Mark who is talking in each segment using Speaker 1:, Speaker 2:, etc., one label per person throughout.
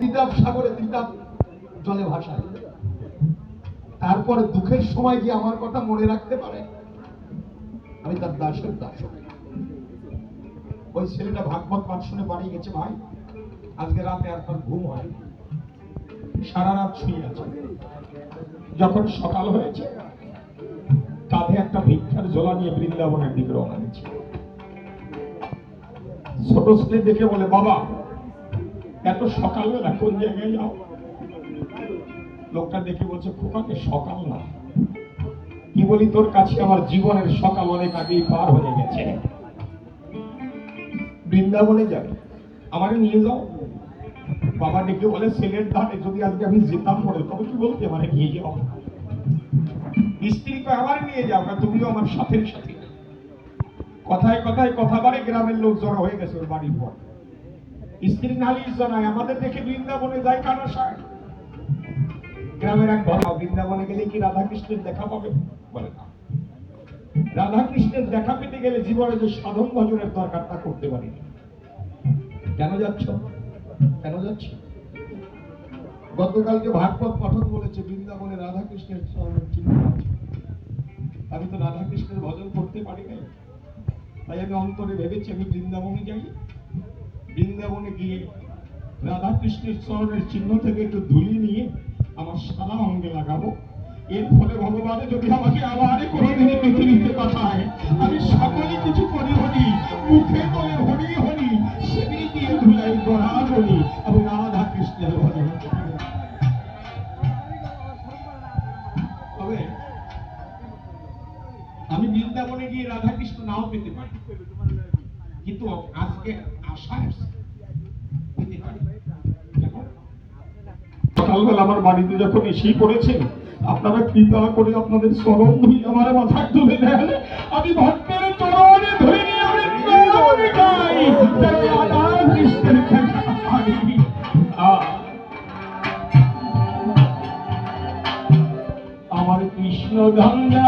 Speaker 1: তিতাব সাগরে তিতাব জলে ভাসায়। তারপরে দুঃখের সময় যে আমার কথা মনে রাখতে পারে। আমি তার দাসের দাস ওই ছেলেটা ভাগবত পাঠ শুনে বাড়ি গেছে, ভাই। আজকে রাতে আর তার ঘুম হয় সারা রাত শুয়ে আছে। যখন সকাল হয়েছে, কাঁধে একটা ভিক্ষার জলা নিয়ে বৃন্দাবনের দিকে রওনা দিচ্ছে। ছোট ছেলে দেখে বলে, বাবা এত সকালবেলা কোন জায়গায় যাও? লোকটা দেখে বলছে, খোকাকে সকাল না। কি বলি, তোর কাছে আমার জীবনের সকাল অনেক আগেই পার হয়ে গেছে। বৃন্দাবনে যাবে আমাকে নিয়ে যাও। বাবা ডেকে বলে ছেলের ধারে যদি আজকে আমি যেতাম পড়ে তবে কি বলতে আমারে নিয়ে যাও? স্ত্রীকে আমার নিয়ে যাও না তুমিও আমার সাথের সাথে। কথায় কথায় কথা বাড়ে, গ্রামের লোক জড়ো হয়ে গেছে ওর বাড়ির পর। স্ত্রী নালিশ জানায়, আমাদের দেখে বৃন্দাবনে যায় কানাসায় গ্রামের এক বড় বৃন্দাবনে গেলে কি রাধা কৃষ্ণের দেখা পাবে? বলে, না। রাধা কৃষ্ণের দেখা পেতে গেলে জীবনে যে সাধন ভজনের দরকার তা করতে পারি কেন যাচ্ছ? কেন যাচ্ছ? গতকালকে ভাগবত পাঠক বলেছে, বৃন্দাবনে রাধা কৃষ্ণের চরণের চিহ্ন আছে। আমি তো রাধা কৃষ্ণের ভজন করতে পারি না তাই আমি অন্তরে ভেবেছি আমি বৃন্দাবনে যাই। বৃন্দাবনে গিয়ে রাধা কৃষ্ণের চরণের চিহ্ন থেকে একটু ধুলি নিয়ে আমার সারা অঙ্গে লাগাবো। এর ফলে ভগবানে যদি আমাকে আবার কোনোদিন এই পৃথিবীতে পাঠায়, আমি সকলে কিছু করি হরি, মুখে বলে হরি হরি সেদিন দিয়ে ধুলাই গড়া হরি এবং রাধা কৃষ্ণের ভজন তবে আমি বৃন্দাবনে গিয়ে রাধাকৃষ্ণ নাও পেতে পারি। কিন্তু আজকে আশা সকালবেলা আমার বাড়িতে যখন এসেই পড়েছেন আপনারা কৃপা করে আপনাদের চরণ ধুই আমার মাথায় তুলে দেন। আমি ভক্তের চরণে ধরে আমার কৃষ্ণ গঙ্গা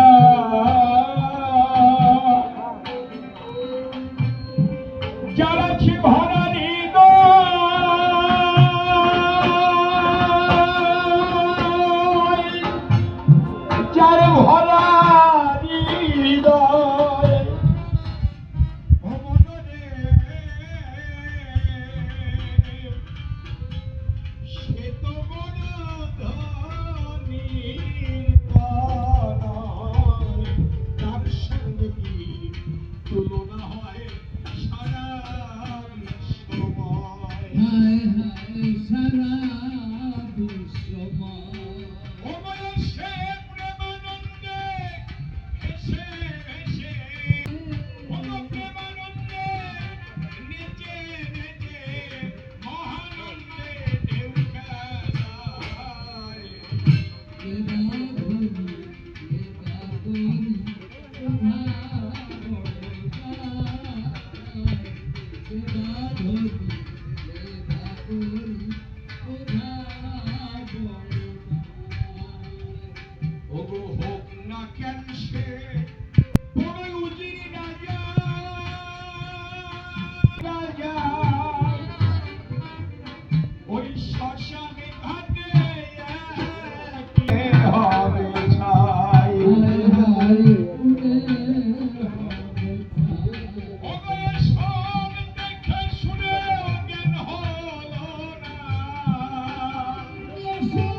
Speaker 1: Yeah.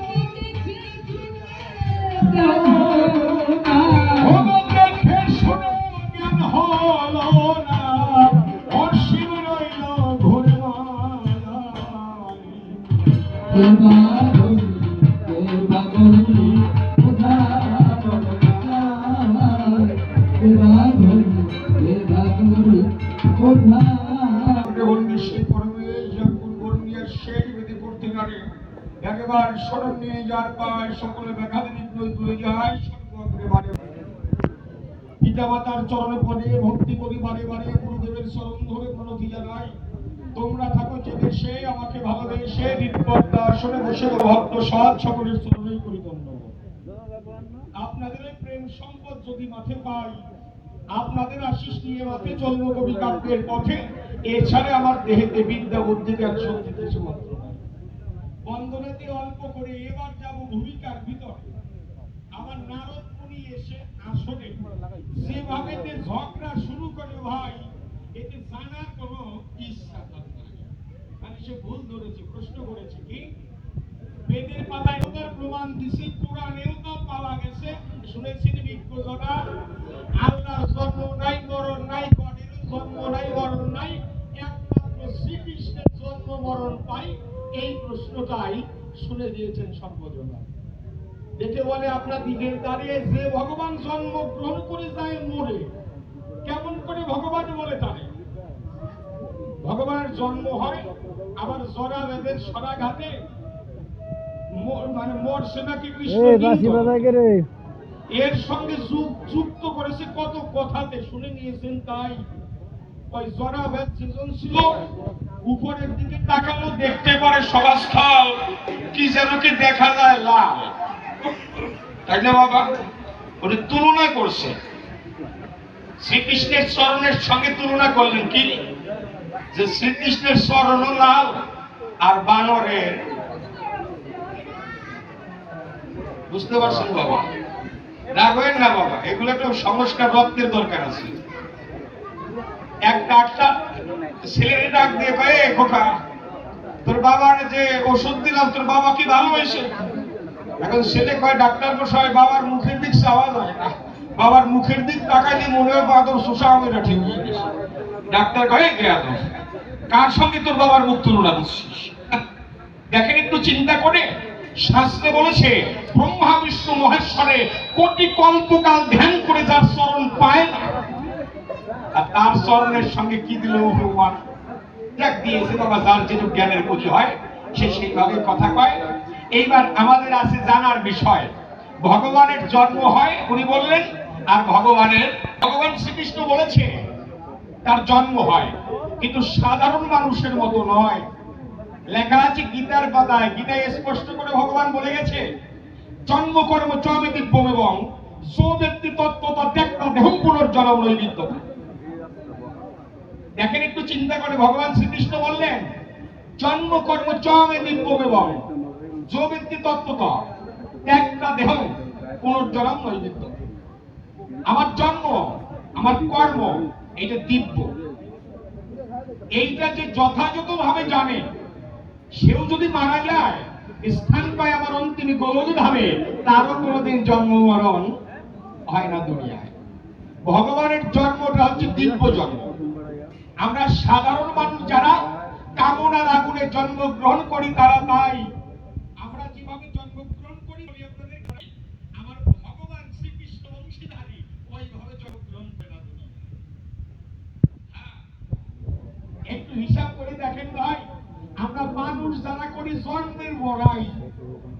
Speaker 1: স্মরণ নিয়ে যার পায় সকলে ব্যাঘাত বিঘ্ন তুলে যায় সর্বগ্রে বারে ভক্তি করি বারে বারে, গুরুদেবের ধরে জানাই তোমরা থাকো যে দেশে, আমাকে ভালোবেসে আসনে বসে ভক্ত সৎ সকলের আপনাদের প্রেম সম্পদ যদি মাঠে পাই, আপনাদের আশিস নিয়ে মাঠে কবি কাব্যের পথে। এছাড়া আমার দেহেতে বিদ্যা বুদ্ধি জ্ঞান শক্তি কিছু মাত্র। বন্দনাতে অল্প করে এবার যাব ভূমিকার ভিতরে। আমার নারদ মুনি এসে আসলে যেভাবে যে ঝগড়া শুরু করে ভাই, এতে জানার কোনো ইচ্ছা নাই। মানে সে ভুল ধরেছে, প্রশ্ন করেছে, কি? বেদের পাতায় প্রমাণ দিছি, পুরাণেও তো পাওয়া গেছে। শুনেছেন প্রশ্নটাই শুনে দিয়েছেন সর্বজনা। দেখে বলে আপনার দিকের দাঁড়িয়ে যে ভগবান জন্ম গ্রহণ করে যায় মরে কেমন করে ভগবান বলে তারে? ভগবানের জন্ম হয় আবার জরা বেদের সরাঘাতে মানে মোর সেনাকে কৃষ্ণ এর সঙ্গে যুক্ত করেছে কত কথাতে শুনে নিয়েছেন তাই। ওই সৃজনশীল উপরের দিকে তাকানো দেখতে পারে কি যেন কি দেখা যায়, লাল। তাই না বাবা? তুলনা করছে। শ্রীকৃষ্ণের চরণের সঙ্গে তুলনা করলেন কি? যে শ্রীকৃষ্ণের চরণ লাল আর বানরের। বুঝতে পারছেন বাবা? রাখবেন না বাবা? এগুলো একটু সংস্কার রক্তের দরকার আছে। এক ডাক্তার ছেলের ডাক দিয়ে কয়ে, "এ খোকা, তোর বাবার যে ওষুধ দিলাম, তোর বাবা কি ভালো হয়েছে? এখন ছেলে কয়, ডাক্তার মশাই, বাবার মুখের দিক চাওয়া যায় না। বাবার মুখের দিক তাকাইলে মনে হয় বাদর শোষা আমেরা ঠিক হয়ে গেছে। ডাক্তার কয়ে তো কার সঙ্গে তোর বাবার মুখ তুলনা দিচ্ছিস দেখেন একটু চিন্তা করে, শাস্ত্রে বলেছে, ব্রহ্মা, বিষ্ণু, মহেশ্বরে কোটি কল্পকাল ধ্যান করে যার চরণ পায় না। তার চরণের সঙ্গে কি দিল জ্ঞানের হয়, সে সেইভাবে কথা কয়। এইবার আমাদের আছে জানার বিষয়। ভগবানের জন্ম হয়, উনি বললেন, আর ভগবানের ভগবান শ্রীকৃষ্ণ বলেছে, তার জন্ম হয়। কিন্তু সাধারণ মানুষের মতো নয়। লেখা আছে গীতার পাতায়, গীতায় স্পষ্ট করে ভগবান বলে গেছে জন্ম কর্ম দিব্যম এবং সো ব্যক্তি তত্ত্বতা ত্যাগটা দেহ পুনর্জন্ম নৈবিদ্য দেখেন একটু চিন্তা করে, ভগবান শ্রীকৃষ্ণ বললেন, জন্ম, কর্ম চমে দিব্যম এবং যো ব্যক্তি তত্ত্বতা ত্যাগটা দেহ পুনর্জন্ম নৈবিদ্য আমার জন্ম, আমার কর্ম এটা দিব্য। এইটা যে যথাযথ ভাবে জানে, সেও যদি মারা যায়, স্থান পায় আমার অন্তিম গৌরী ধামে তারও কোনোদিন জন্ম মরণ হয় না দুনিয়ায়। ভগবানের জন্মটা হচ্ছে দিব্য জন্ম। আমরা সাধারণ মানুষ যারা কামনার আগুনে জন্মগ্রহণ করি, তারা তাই আমরা যেভাবে জন্মগ্রহণ করি আমার ভগবান শ্রীকৃষ্ণ অংশীধারী ওইভাবে জন্মগ্রহণ করে না হ্যাঁ। একটু হিসাব করে দেখেন ভাই, আমরা মানুষ যারা করি, জন্মের বড়াই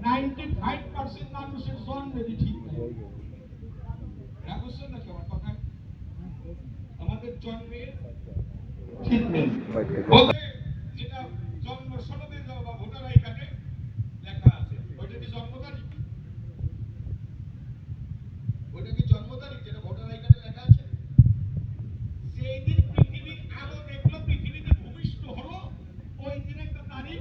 Speaker 1: নাইনটি ফাইভ পার্সেন্ট মানুষের জন্মেরই ঠিক রাগ নাকি আমার কথায়? আমাদের জন্মের ঠিক নেই বলতে যেটা জন্ম সনদে দেওয়া বা ভোটার আই কার্ডে লেখা আছে ওইটা কি জন্ম তারিখ ওইটা কি জন্ম তারিখ যেটা ভোটার আই কার্ডে লেখা আছে যেই দিন পৃথিবীর আলো দেখল পৃথিবীতে ভূমিষ্ঠ হলো ওই দিন একটা তারিখ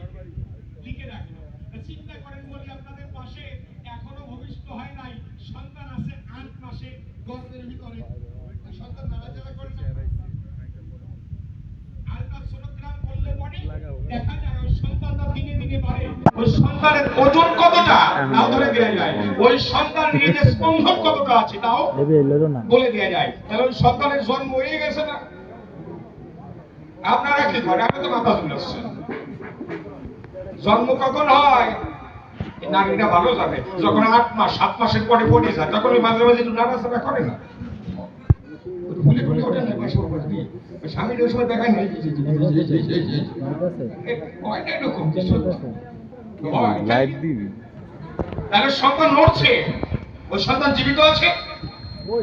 Speaker 1: লিখে রাখল তা চিন্তা করেন বলি আপনাদের পাশে এখনও ভূমিষ্ঠ হয় নাই সন্তান আছে আট মাসে গর্ভের ভিতরে ওই সন্তান নাড়াচাড়া করে না আলট্রাসোনোগ্রাম করলে পরে দেখা যায় ওই সন্তানটা দিনে দিনে বাড়ে ওই সন্তানের ওজন কতটা? তাও ধরে দেওয়া যায়। ওই সন্তানের এই যে স্পন্দন কতটা আছে তাও
Speaker 2: লেবে এলো না।
Speaker 1: বলে দেওয়া যায়। তাহলে ওই সন্তানের জন্ম হয়ে গেছে না? আপনারা কি করেন? আমি তো মাথা চুলাচ্ছি জন্ম কখন হয়? নারীটা ভালো যাবে যখন আট মাস সাত মাসের পরে পড়ে যায় তখন ওই মাঝে মাঝে একটু নাড়াচাড়া করে না। ওই স্বামীর ওই সময় এরকম?
Speaker 2: দিবি
Speaker 1: তাহলে সন্তান নড়ছে ওই সন্তান জীবিত আছে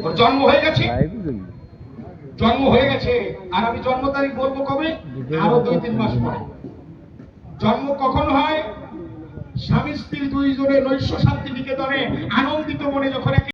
Speaker 1: ওর জন্ম হয়ে গেছে। জন্ম হয়ে গেছে আর আমি জন্ম তারিখ বলব কবে? আরও দুই তিন মাস পরে। জন্ম কখন হয়? স্বামী স্ত্রী দুইজনে নৈশ শান্তি নিকেতনে আনন্দিত মনে যখন একে